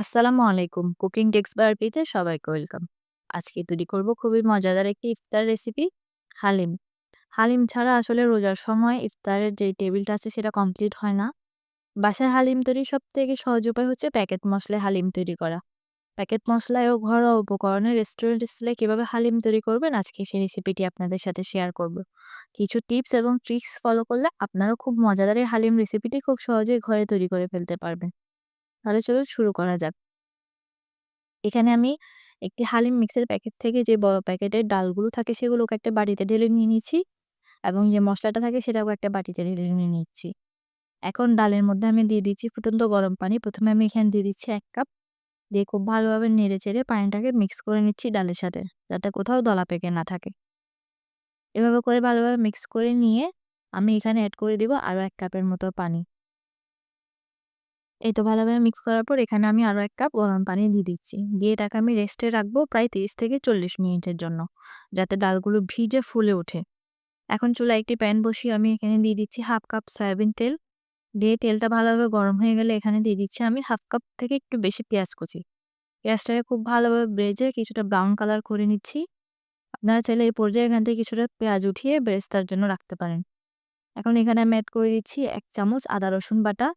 আসসালামু আলাইকুম। Cooking by আরপিতে সবাইকে ওয়েলকাম। আজকে তৈরি করব খুবই মজাদার একটি ইফতার রেসিপি, হালিম। হালিম ছাড়া আসলে রোজার সময় ইফতারের যে টেবিলটা আছে সেটা কমপ্লিট হয় না। বাসায় হালিম তৈরি সব থেকে সহজ উপায় হচ্ছে প্যাকেট মসলায় হালিম তৈরি করা। প্যাকেট মসলায় ও ঘরোয়া উপকরণে রেস্টুরেন্ট স্টাইলে কীভাবে হালিম তৈরি করবেন আজকে সেই রেসিপিটি আপনাদের সাথে শেয়ার করব। কিছু টিপস এবং ট্রিক্স ফলো করলে আপনারাও খুব মজাদার এই হালিম রেসিপিটি খুব সহজেই ঘরে তৈরি করে ফেলতে পারবেন। তাহলে চলো শুরু করা যাক। এখানে আমি একটি হালিম মিক্সের প্যাকেট থেকে যে বড় প্যাকেটের ডালগুলো থাকে সেগুলোকে একটা বাটিতে ঢেলে নিয়ে নিচ্ছি এবং যে মশলাটা থাকে সেটাও একটা বাটিতে ঢেলে নিয়ে নিচ্ছি। এখন ডালের মধ্যে আমি দিয়ে দিচ্ছি ফুটন্ত গরম পানি। প্রথমে আমি এখানে দিয়ে দিচ্ছি এক কাপ। দিয়ে খুব ভালোভাবে নেড়ে চেড়ে পানিটাকে মিক্স করে নিচ্ছি ডালের সাথে যাতে কোথাও দলা পেকে না থাকে। এভাবে করে ভালোভাবে মিক্স করে নিয়ে আমি এখানে অ্যাড করে দিব আরও এক কাপের মতো পানি। এই তো ভালোভাবে মিক্স করার পর এখানে আমি আরও এক কাপ গরম পানি দিয়ে দিচ্ছি। দিয়ে এটাকে আমি রেস্টে রাখব প্রায় তিরিশ থেকে চল্লিশ মিনিটের জন্য, যাতে ডালগুলো ভিজে ফুলে ওঠে। এখন চুলা একটি প্যান বসিয়ে আমি এখানে দিয়ে দিচ্ছি হাফ কাপ সয়াবিন তেল। দিয়ে তেলটা ভালোভাবে গরম হয়ে গেলে এখানে দিয়ে দিচ্ছি আমি হাফ কাপ থেকে একটু বেশি পেঁয়াজ কুচি। পেঁয়াজটাকে খুব ভালোভাবে ব্রেজে কিছুটা ব্রাউন কালার করে নিচ্ছি। আপনারা চাইলে এই পর্যায়ে এখান থেকে কিছুটা পেঁয়াজ উঠিয়ে বেরেস্তার জন্য রাখতে পারেন। এখন এখানে আমি অ্যাড করে দিচ্ছি এক চামচ আদা রসুন বাটা।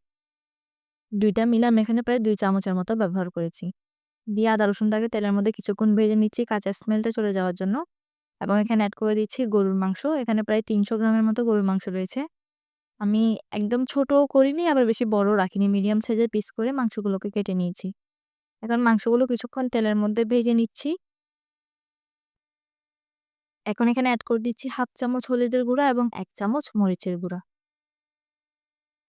দুইটা মিলে আমি এখানে প্রায় দুই চামচের মতো ব্যবহার করেছি। দিয়ে আদা, রসুনটাকে তেলের মধ্যে কিছুক্ষণ ভেজে নিচ্ছি কাঁচা স্মেলটা চলে যাওয়ার জন্য। এবং এখানে অ্যাড করে দিচ্ছি গরুর মাংস। এখানে প্রায় তিনশো গ্রামের মতো গরুর মাংস রয়েছে। আমি একদম ছোটও করিনি, আবার বেশি বড় রাখিনি। মিডিয়াম সাইজের পিস করে মাংসগুলোকে কেটে নিয়েছি। এখন মাংসগুলো কিছুক্ষণ তেলের মধ্যে ভেজে নিচ্ছি। এখন এখানে অ্যাড করে দিচ্ছি হাফ চামচ হলুদের গুঁড়া এবং এক চামচ মরিচের গুঁড়া।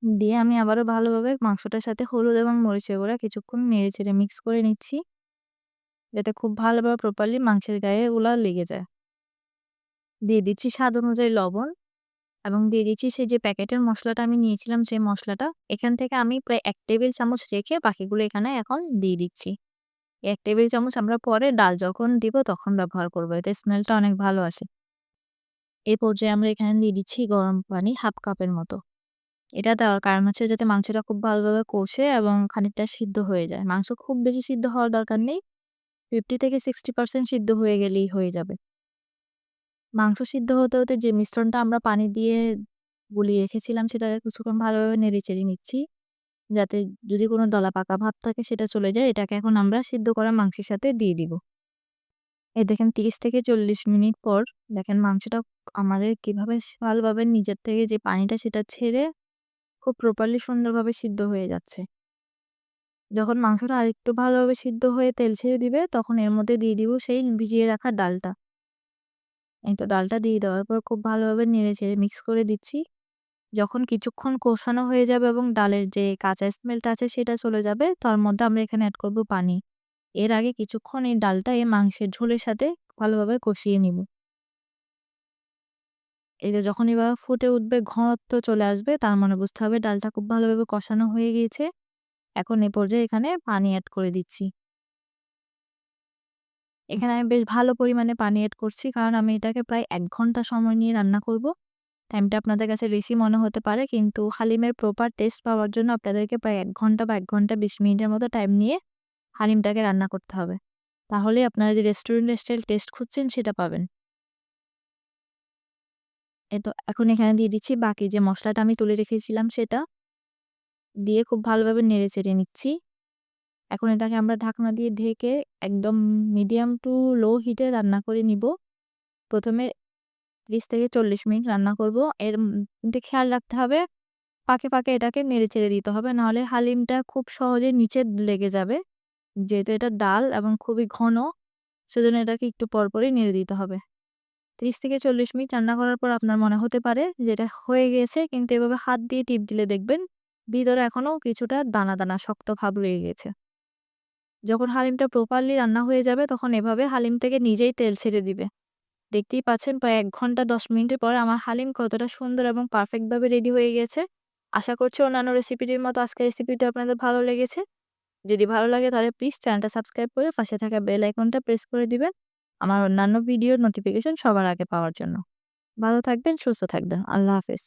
দিয়ে আমি আবারও ভালোভাবে মাংসটার সাথে হলুদ এবং মরিচের গুঁড়া কিছুক্ষণ নেড়ে চেড়ে মিক্স করে নিচ্ছি। যাতে খুব ভালোভাবে প্রপারলি মাংসের গায়ে ওগুলা লেগে যায়। দিয়ে দিচ্ছি স্বাদ অনুযায়ী লবণ এবং দিয়ে দিচ্ছি সেই যে প্যাকেটের মশলাটা আমি নিয়েছিলাম সেই মশলাটা, এখান থেকে আমি প্রায় এক টেবিল চামচ রেখে বাকিগুলো এখানে এখন দিয়ে দিচ্ছি। এক টেবিল চামচ আমরা পরে ডাল যখন দিব তখন ব্যবহার করব, এতে স্মেলটা অনেক ভালো আসে। এই পর্যায়ে আমরা এখানে দিয়ে দিচ্ছি গরম পানি হাফ কাপের মতো। এটা দেওয়ার। কারণ হচ্ছে যাতে মাংসটা খুব ভালোভাবে কষে এবং খানিকটা সিদ্ধ হয়ে যায়। মাংস খুব বেশি সিদ্ধ হওয়ার দরকার নেই। ফিফটি থেকে সিক্সটি পার্সেন্ট সিদ্ধ হয়ে গেলেই হয়ে যাবে। মাংস সিদ্ধ হতে হতে যে মিশ্রণটা আমরা পানি দিয়ে গুলিয়ে রেখেছিলাম, সেটাকে কিছুক্ষণ ভালোভাবে নেড়ে চেড়ে নিচ্ছি। যাতে যদি কোনো দলা পাকা ভাব থাকে, সেটা চলে যায়। এটাকে এখন আমরা সিদ্ধ করা মাংসের সাথে দিয়ে দিব। এই দেখেন, তিরিশ থেকে চল্লিশ মিনিট পর দেখেন মাংসটা আমাদের কীভাবে ভালোভাবে নিজের থেকে যে পানিটা, সেটা ছেড়ে খুব প্রপারলি সুন্দরভাবে সিদ্ধ হয়ে যাচ্ছে। যখন মাংসটা আরেকটু ভালোভাবে সিদ্ধ হয়ে তেল ছেড়ে দিবে, তখন এর মধ্যে দিয়ে দিব সেই ভিজিয়ে রাখা ডালটা। এই তো ডালটা দিয়ে দেওয়ার পর খুব ভালোভাবে নেড়ে ছেড়ে মিক্স করে দিচ্ছি। যখন কিছুক্ষণ কষানো হয়ে যাবে এবং ডালের যে কাঁচা স্মেলটা আছে সেটা চলে যাবে, তার মধ্যে আমরা এখানে অ্যাড করব পানি। এর আগে কিছুক্ষণ এই ডালটা এই মাংসের ঝোলের সাথে ভালোভাবে কষিয়ে নিব। যে যখন এভাবে ফুটে উঠবে, ঘনত্ব চলে আসবে, তার মানে বুঝতে হবে ডালটা খুব ভালোভাবে কষানো হয়ে গিয়েছে। এখন এ পর্যায়ে এখানে পানি অ্যাড করে দিচ্ছি। এখানে আমি বেশ ভালো পরিমাণে পানি অ্যাড করছি, কারণ আমি এটাকে প্রায় এক ঘণ্টা সময় নিয়ে রান্না করব। টাইমটা আপনাদের কাছে বেশি মনে হতে পারে, কিন্তু হালিমের প্রপার টেস্ট পাওয়ার জন্য আপনাদেরকে প্রায় এক ঘণ্টা বা এক ঘণ্টা বিশ মিনিটের মতো টাইম নিয়ে হালিমটাকে রান্না করতে হবে। তাহলে আপনারা যে রেস্টুরেন্ট স্টাইল টেস্ট খুঁজছেন, সেটা পাবেন। তো এখন এখানে দিয়ে দিচ্ছি। বাকি যে মশলাটা আমি তুলে রেখেছিলাম সেটা দিয়ে খুব ভালোভাবে নেড়ে চেড়ে নিচ্ছি। এখন এটাকে আমরা ঢাকনা দিয়ে ঢেকে একদম মিডিয়াম টু লো হিটে রান্না করে নিব। প্রথমে ত্রিশ থেকে চল্লিশ মিনিট রান্না করব। এর কিন্তু খেয়াল রাখতে হবে, পাকে পাকে এটাকে নেড়ে চেড়ে দিতে হবে। নাহলে হালিমটা খুব সহজে নিচে লেগে যাবে। যেহেতু এটা ডাল এবং খুবই ঘন, সেজন্য এটাকে একটু পরপরই নেড়ে দিতে হবে। ত্রিশ থেকে চল্লিশ মিনিট রান্না করার পর আপনার মনে হতে পারে যে এটা হয়ে গেছে, কিন্তু এভাবে হাত দিয়ে টিপ দিলে দেখবেন ভিতরে এখনও কিছুটা দানা দানা শক্ত ভাব রয়ে গেছে। যখন হালিমটা প্রপারলি রান্না হয়ে যাবে তখন এভাবে হালিম থেকে নিজেই তেল ছেড়ে দিবে। দেখতেই পাচ্ছেন প্রায় এক ঘণ্টা দশ মিনিটের পর আমার হালিম কতটা সুন্দর এবং পারফেক্টভাবে রেডি হয়ে গেছে। আশা করছি অন্যান্য রেসিপিটির মতো আজকের রেসিপিটা আপনাদের ভালো লেগেছে। যদি ভালো লাগে তাহলে প্লিজ চ্যানেলটা সাবস্ক্রাইব করে পাশে থাকা বেল আইকনটা প্রেস করে দিবেন। আমার অন্যান্য ভিডিও নোটিফিকেশন সবার আগে পাওয়ার জন্য। ভালো থাকবেন সুস্থ থাকবেন। আল্লাহ হাফেজ।